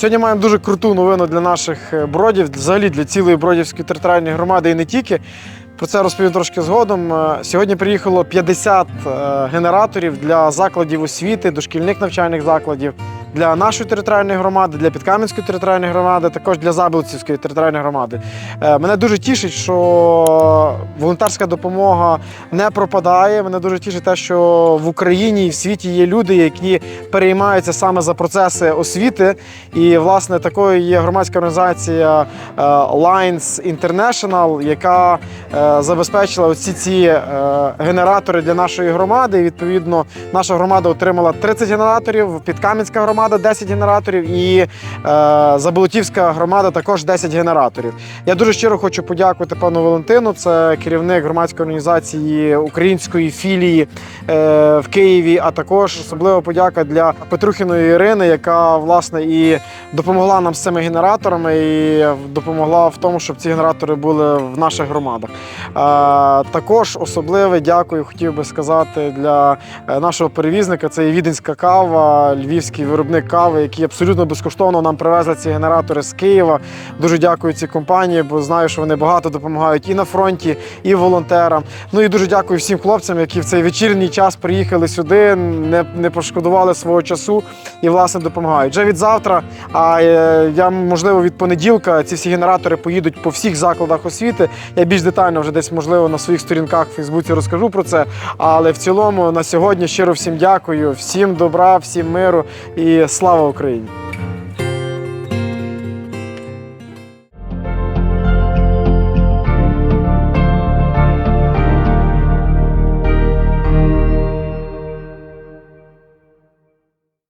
Сьогодні маємо дуже круту новину для наших е, бродів, взагалі для цілої бродівської територіальної громади і не тільки. Про це розповім трошки згодом. Е, Сьогодні приїхало 50 е, генераторів для закладів освіти, дошкільних навчальних закладів, для нашої територіальної громади, для Підкам'янської територіальної громади, також для Заболцівської територіальної громади. Мене дуже тішить, що волонтерська допомога не пропадає. Мене дуже тішить те, що в Україні і в світі є люди, які переймаються саме за процеси освіти. І, власне, такою є громадська організація е, Lines International, яка е, забезпечила оці ці е, генератори для нашої громади. І, відповідно, наша громада отримала 30 генераторів, Підкам'янська громада 10 генераторів і Заболотівська громада також 10 генераторів. Я дуже щиро хочу подякувати пану Валентину. Це керівник громадської організації української філії е, в Києві. А також особлива подяка для Петрухіної Ірини, яка власне і допомогла нам з цими генераторами, і допомогла в тому, щоб ці генератори були в наших громадах. Е, також особливе дякую, хотів би сказати для е, нашого перевізника. Це є віденська кава, львівський виробник кави, які абсолютно безкоштовно нам привезли ці генератори з Києва. Дуже дякую цій компанії, бо знаю, що вони багато допомагають і на фронті, і волонтерам. Ну і дуже дякую всім хлопцям, які в цей вечірній час приїхали сюди, не, не пошкодували свого часу і власне допомагають. Вже від завтра, а е, я можливо від понеділка ці всі генератори поїдуть по всіх закладах освіти. Я більш детально вже десь можливо на своїх сторінках в Фейсбуці розкажу про це. Але в цілому на сьогодні щиро всім дякую, всім добра, всім миру і слава Україні!